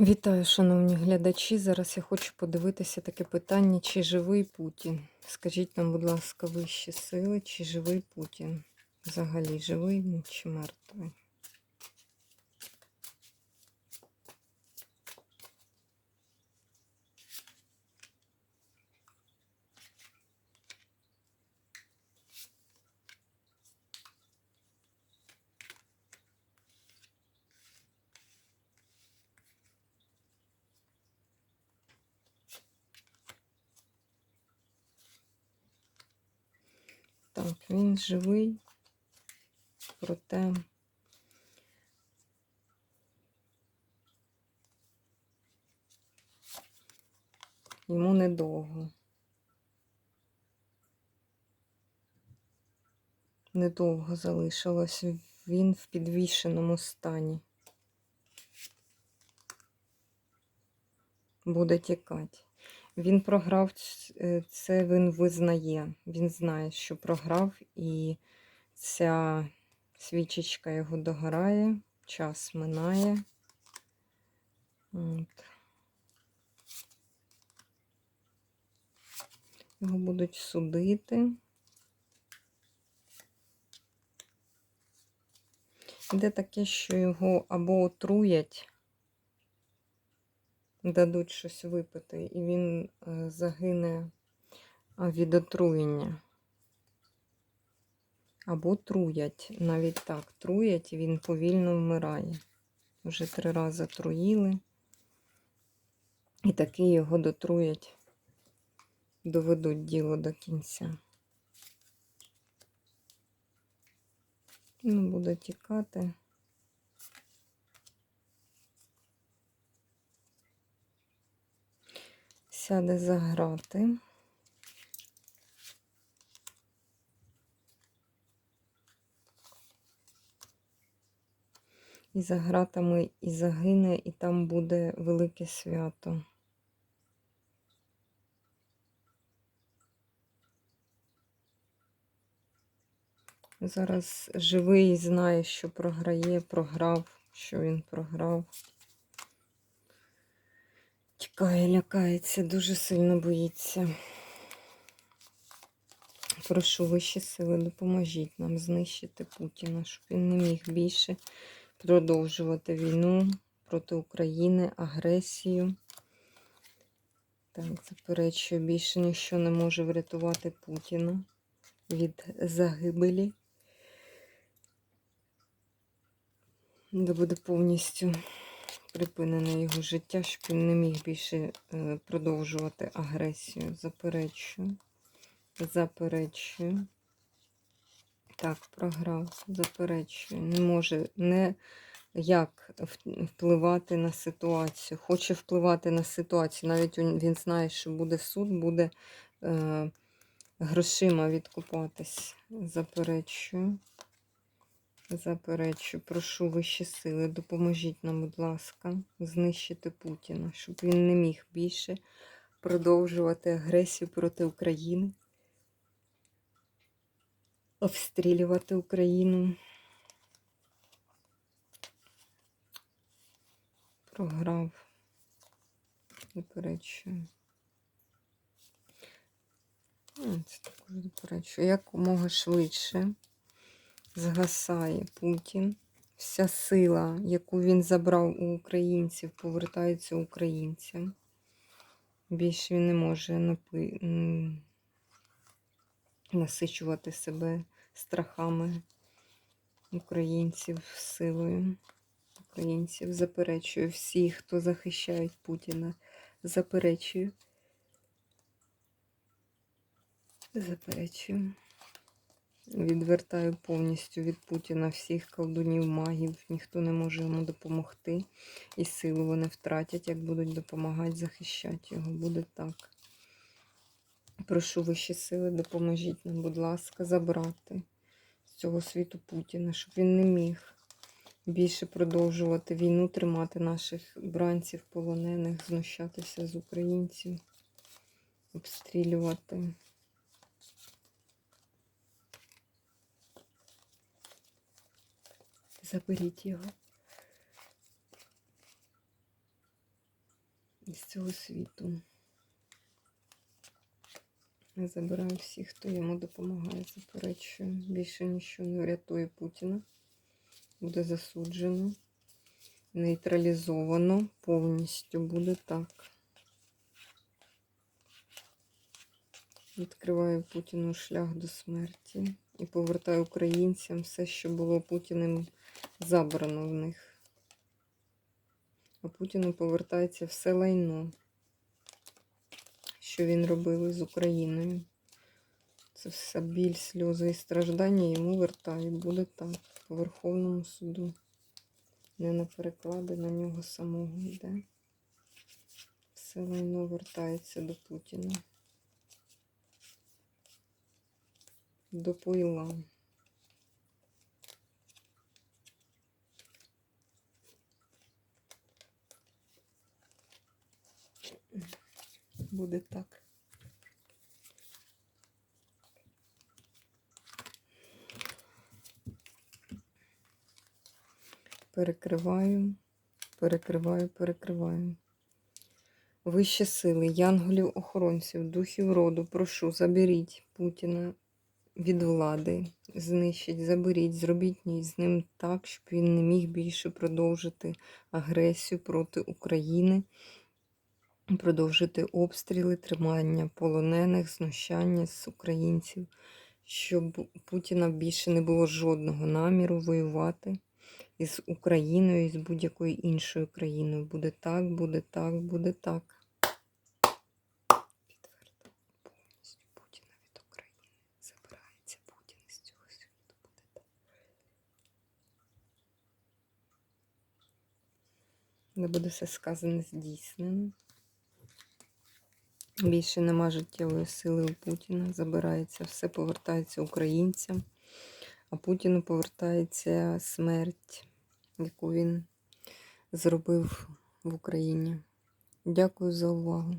Вітаю, шановні глядачі. Зараз я хочу подивитися таке питання, чи живий Путін. Скажіть нам, будь ласка, вищі сили, чи живий Путін? Взагалі живий чи мертвий? Так, він живий, проте йому недовго. Недовго залишилось. Він в підвішеному стані. Буде тікати. Він програв е, це, він визнає. Він знає, що програв, і ця свічечка його догорає, час минає. От. Його будуть судити. Де таке, що його або отруять, дадуть щось випити, і він е, загине від отруєння. Або труять, навіть так, труять, і він повільно вмирає. Вже три рази труїли, і таки його дотруять, доведуть діло до кінця. Ну, буде тікати. Сяде за грати. І за гратами і загине, і там буде велике свято. Зараз живий знає, що програє, програв, що він програв. Тікає, лякається, дуже сильно боїться. Прошу вищі сили, допоможіть нам знищити Путіна, щоб він не міг більше продовжувати війну проти України, агресію. Так, заперечую, більше ніщо не може врятувати Путіна від загибелі. Де буде повністю припинене його життя, щоб він не міг більше е, продовжувати агресію. Заперечую. Заперечую. Так, програв, заперечую. Не може не як впливати на ситуацію. Хоче впливати на ситуацію. Навіть він знає, що буде суд, буде е, грошима відкупатись. Заперечую. Заперечую. Прошу вищі сили, допоможіть нам, будь ласка, знищити Путіна, щоб він не міг більше продовжувати агресію проти України обстрілювати Україну. Програв. Заперечую. Це також заперечую. Якомога швидше згасає Путін. Вся сила, яку він забрав у українців, повертається українцям. Більше він не може напи... насичувати себе страхами українців силою. Українців заперечую всі, хто захищають Путіна. Заперечую. Заперечую. Відвертаю повністю від Путіна всіх колдунів, магів. Ніхто не може йому допомогти. І силу вони втратять, як будуть допомагати захищати його. Буде так. Прошу вищі сили, допоможіть нам, будь ласка, забрати з цього світу Путіна, щоб він не міг більше продовжувати війну, тримати наших бранців, полонених, знущатися з українців, обстрілювати. Заберіть його. із цього світу. Я забираю всіх, хто йому допомагає, заперечую. Більше нічого не врятує Путіна. Буде засуджено, нейтралізовано повністю. Буде так. Відкриваю Путіну шлях до смерті і повертаю українцям все, що було Путіним забрано в них. А Путіну повертається все лайно, що він робив з Україною. Це все біль, сльози і страждання йому вертають. Буде так. По Верховному суду. Не на переклади на нього самого йде. Все лайно вертається до Путіна. До пойла. Буде так. Перекриваю, перекриваю, перекриваю. Вищі сили, янголів, охоронців, духів роду, прошу, заберіть Путіна від влади, знищіть, заберіть, зробіть ні з ним так, щоб він не міг більше продовжити агресію проти України, продовжити обстріли, тримання полонених, знущання з українців, щоб Путіна більше не було жодного наміру воювати із Україною і з будь-якою іншою країною. Буде так, буде так. Буде так. Не буде все сказане здійснено. Більше нема життєвої сили у Путіна. Забирається все, повертається українцям, а Путіну повертається смерть, яку він зробив в Україні. Дякую за увагу.